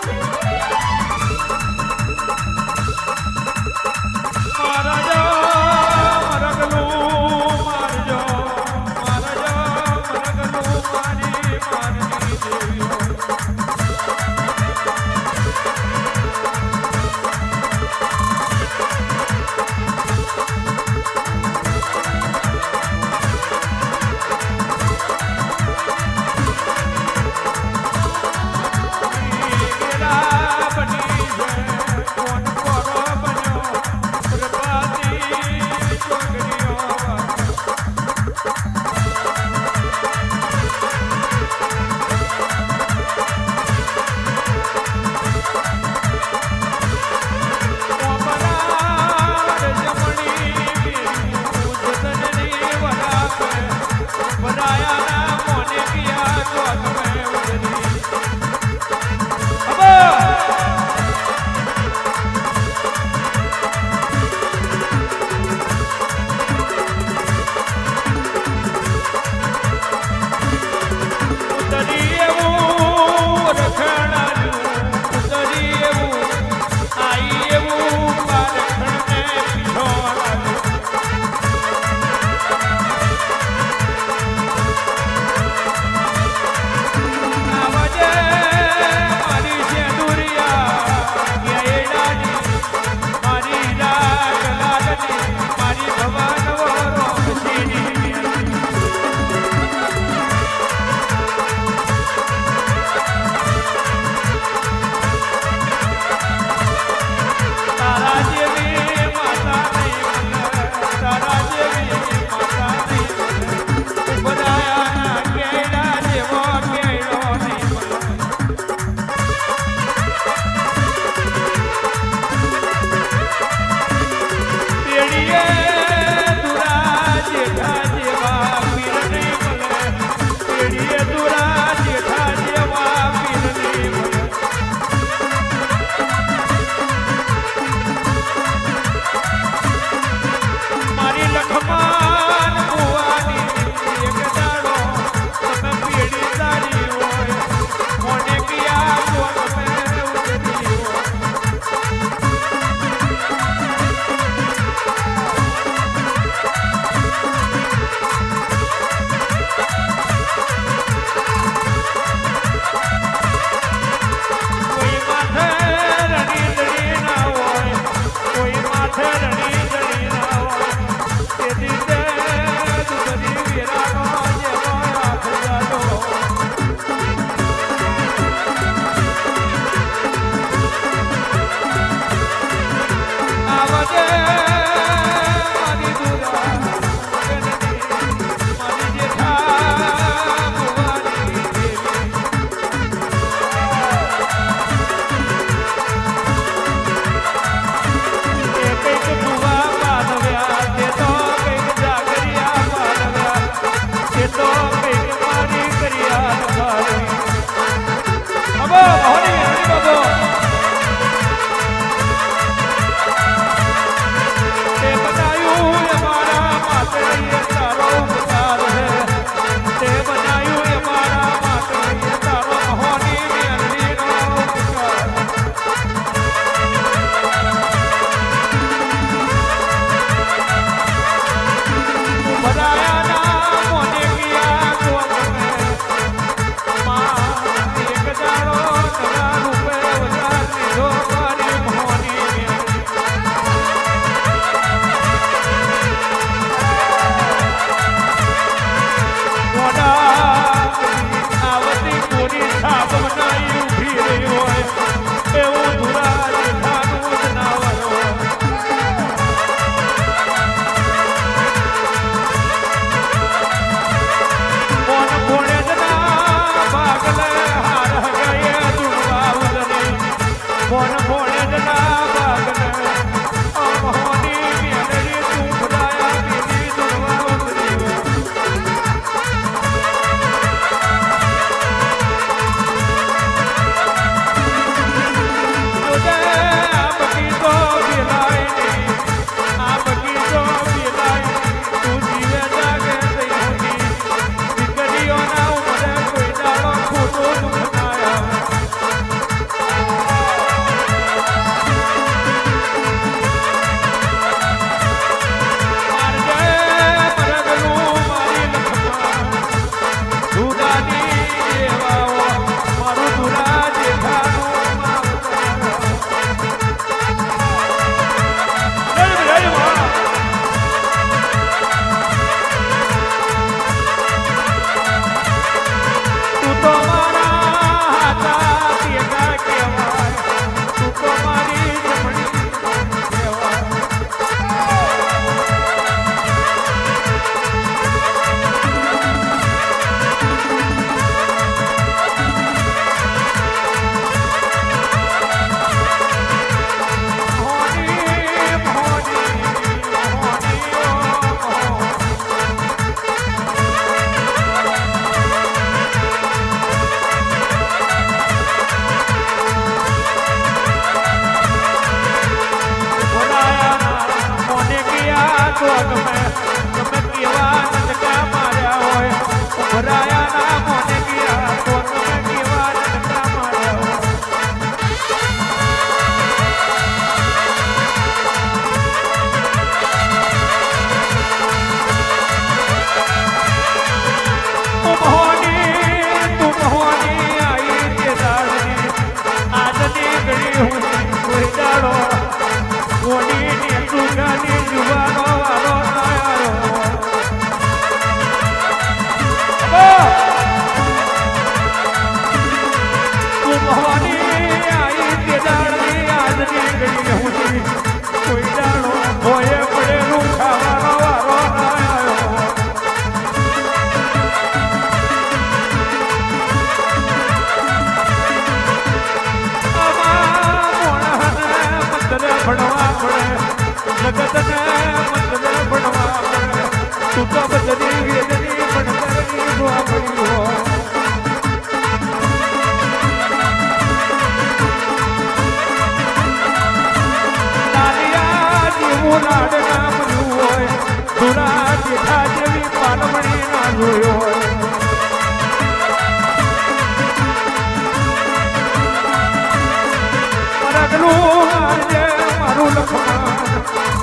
મારા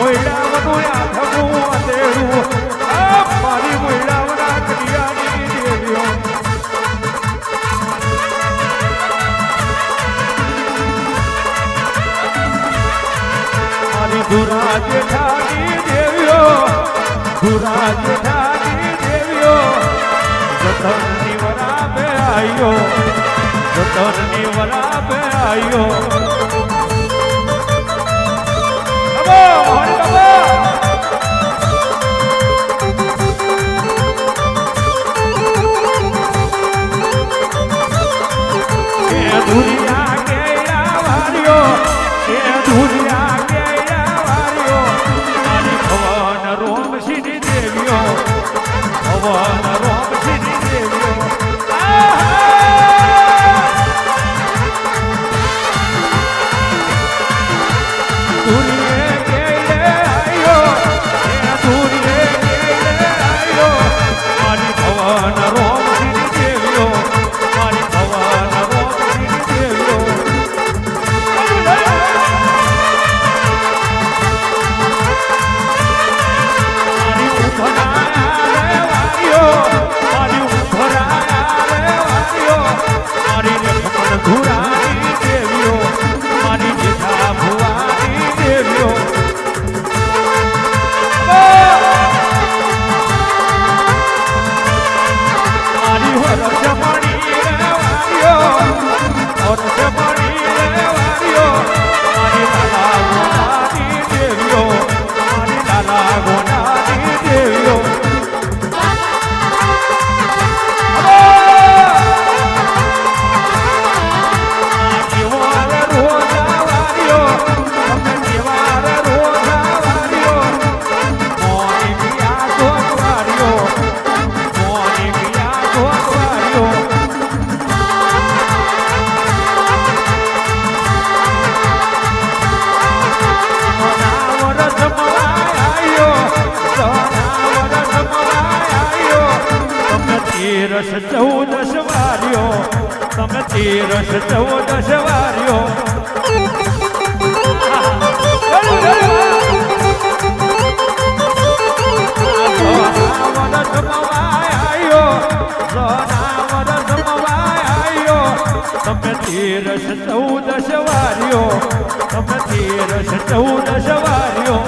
મોયડાવનું આથમું અંધેરું આ મારી મોયડાવના કડિયાની દેવીઓ મારી આવ્યો રસ ચૌદશ વાર્યો તમે તેરસ ચૌદશ વાર્યો તમે તેરસ ચૌદશ વાર્યો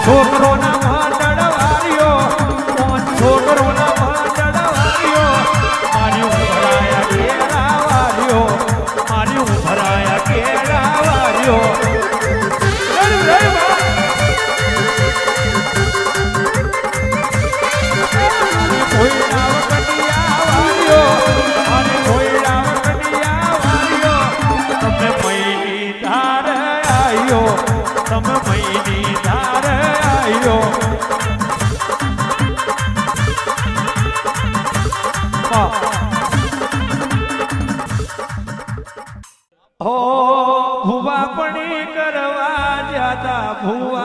છોકરો ના હો ભુવા પણ કરવા જતા ભુવા